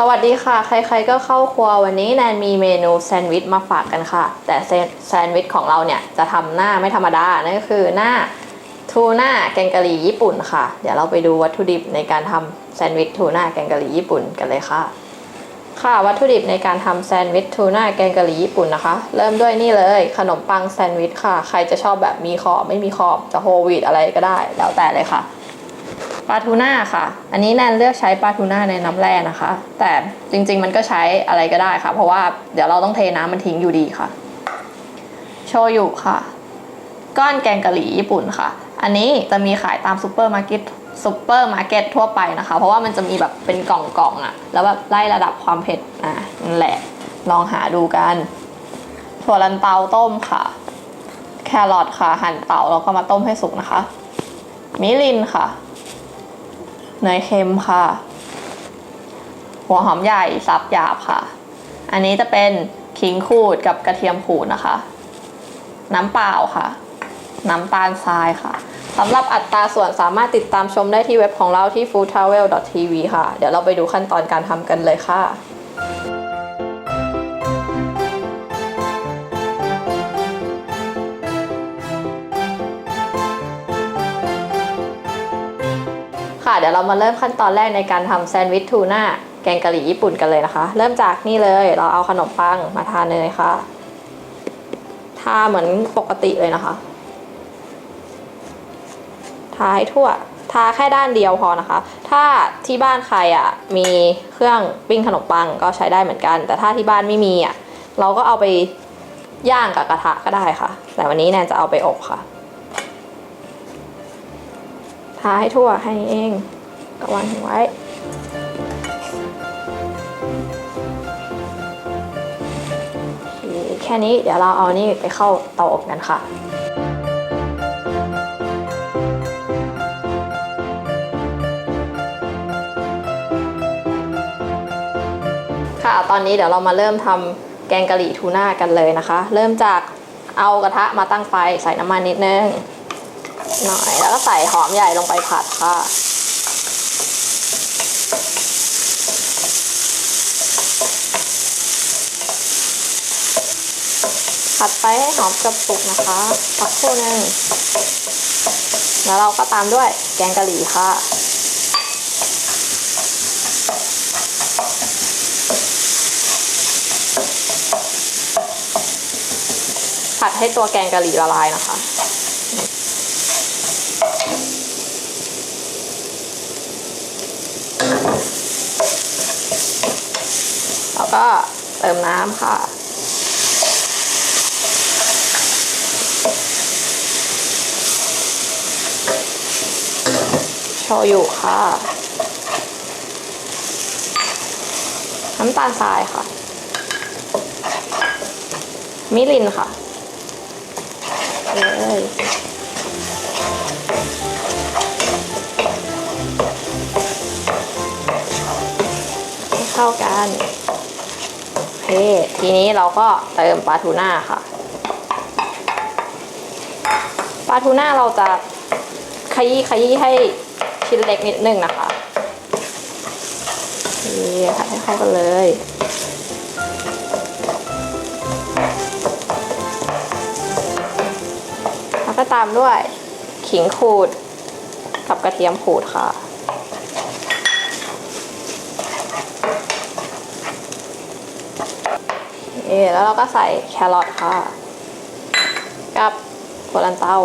สวัสดีค่ะ ใครๆก็เข้าครัววันนี้แนนมีเมนูแซนด์วิชมาฝากกันค่ะ แต่แซนด์วิชของเราเนี่ยจะทำหน้าไม่ธรรมดา นั่นก็คือหน้าทูน่าแกงกะหรี่ญี่ปุ่นค่ะ เดี๋ยวเราไปดูวัตถุดิบในการทำแซนด์วิชทูน่าแกงกะหรี่ญี่ปุ่นกันเลยค่ะ ค่ะวัตถุดิบในการทำแซนด์วิชทูน่าแกงกะหรี่ญี่ปุ่นนะคะ เริ่มด้วยนี่เลยขนมปังแซนด์วิชค่ะ ใครจะชอบแบบมีขอบไม่มีขอบจะโฮลวีตอะไรก็ได้ แล้วแต่เลยค่ะ ปลาทูน่าค่ะ อันนี้แนนเลือกใช้ปลาทูน่าในน้ำแร่นะคะ แต่จริงๆมันก็ใช้อะไรก็ได้ค่ะ เพราะว่าเดี๋ยวเราต้องเทน้ำมันทิ้งอยู่ดีค่ะ โชยุค่ะ ก้อนแกงกะหรี่ญี่ปุ่นค่ะ อันนี้จะมีขายตามซูเปอร์มาร์เก็ตซูเปอร์มาร์เก็ตทั่วไปนะคะ เพราะว่ามันจะมีแบบเป็นกล่องๆอะแล้วแบบไล่ระดับความเผ็ดอะนั่นแหละ ลองหาดูกัน ถั่วลันเตาต้มค่ะ แครอทค่ะ หั่นเตาแล้วก็มาต้มให้สุกนะคะ มิรินค่ะ เนยเค็มค่ะ หัวหอมใหญ่สับหยาบค่ะ อันนี้จะเป็นขิงขูดกับกระเทียมขูดนะคะ น้ำเปล่าค่ะ น้ำตาลทรายค่ะสำหรับอัตราส่วนสามารถติดตามชมได้ที่เว็บของเราที่ foodtravel.tv ค่ะ เดี๋ยวเราไปดูขั้นตอนการทำกันเลยค่ะ ค่ะ เดี๋ยวเรามาเริ่มขั้นตอนแรกในการทำแซนด์วิชทูน่าแกงกะหรี่ญี่ปุ่นกันเลยนะคะ เริ่มจากนี่เลย เราเอาขนมปังมาทาเนยค่ะ ทาเหมือนปกติเลยนะคะ ทาให้ทั่ว ทาแค่ด้านเดียวพอนะคะ ถ้าที่บ้านใครอะมีเครื่องปิ้งขนมปังก็ใช้ได้เหมือนกัน แต่ถ้าที่บ้านไม่มีอะเราก็เอาไปย่างกับกระทะก็ได้ค่ะ แต่วันนี้แนนจะเอาไปอบค่ะ ทาให้ทั่วแค่นี้เองก็วางทิ้งไว้ แค่นี้เดี๋ยวเราเอานี่ไปเข้าเตาอบกันค่ะค่ะตอนนี้เดี๋ยวเรามาเริ่มทำแกงกะหรี่ทูน่ากันเลยนะคะ เริ่มจากเอากระทะมาตั้งไฟใส่น้ำมันนิดนึง หน่อย แล้วก็ใส่หอมใหญ่ลงไปผัดค่ะ ผัดไปให้หอมกระปุกนะคะสักครู่หนึงแล้วเราก็ตามด้วยแกงกะหรี่ค่ะผัดให้ตัวแกงกะหรี่ละลายนะคะ แล้ว ก็เติมน้ำค่ะ โชยุค่ะ น้ำตาลทรายค่ะ มิรินค่ะเลยให้เข้ากัน คทีนี้เราก็เติมปลาทูน่าค่ะ ปลาทูน่าเราจะขยี้ขยี้ให้ชิ้นเล็กนิดนึงนะคะโอเคผัดให้เข้ากันเลยแล้วก็ตามด้วยขิงขูดกับกระเทียมขูดค่ะ เอแล้วเราก็ใส่แครอทค่ะ กับถั่วลันเต้า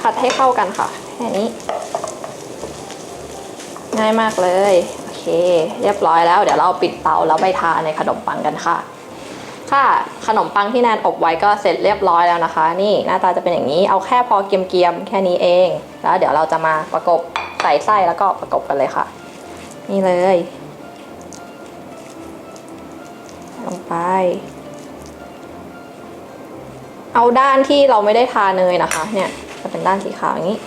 ผัดให้เข้ากันค่ะ แค่นี้ ง่ายมากเลย โอเค เรียบร้อยแล้ว เดี๋ยวเราปิดเตาแล้วไปทาในขนมปังกันค่ะ ค่ะขนมปังที่แนนอบไว้ก็เสร็จเรียบร้อยแล้วนะคะ นี่หน้าตาจะเป็นอย่างนี้เอาแค่พอเกรียมๆแค่นี้เอง แล้วเดี๋ยวเราจะมาประกบใส่ไส้แล้วก็ประกบกันเลยค่ะ นี่เลยลงไป เอาด้านที่เราไม่ได้ทาเนยนะคะ เนี่ยจะเป็นด้านสีขาวอย่างนี้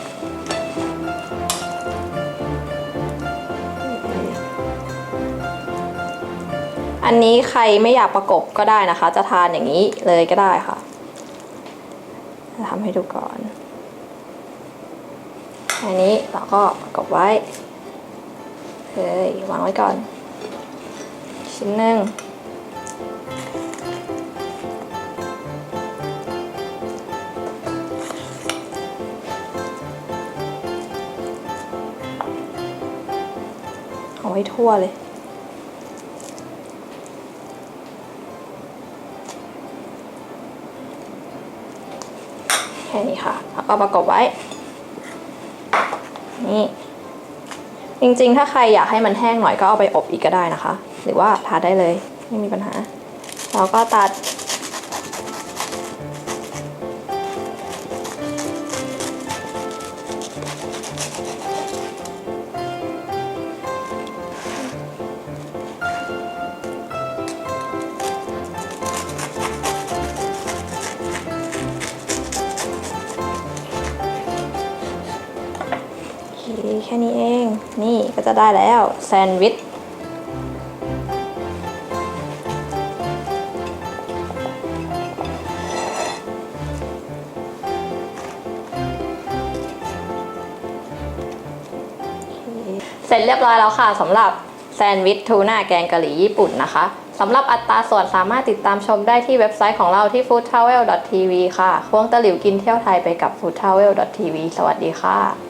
อันนี้ใครไม่อยากประกบก็ได้นะคะ จะทานอย่างนี้เลยก็ได้ค่ะทำให้ดูก่อน อันนี้เราก็ประกบไว้เฮ้ยวางไว้ก่อน ชิ้นหนึ่งเอาไว้ทั่วเลย แค่นี้ค่ะแล้วก็ประกบไว้ นี่ จริงๆ ถ้าใครอยากให้มันแห้งหน่อยก็เอาไปอบอีกก็ได้นะคะ หรือว่าทาได้เลย ไม่มีปัญหา เราก็ตัด จะได้แล้วแซนด์วิชเสร็จเรียบร้อยแล้วค่ะสำหรับแซนด์วิชทูน่าแกงกะหรี่ญี่ปุ่นนะคะสำหรับอัตราส่วนสามารถติดตามชมได้ที่เว็บไซต์ของเราที่ foodtravel.tv ค่ะ ควงตะหลิวกินเที่ยวไทยไปกับ foodtravel.tv สวัสดีค่ะ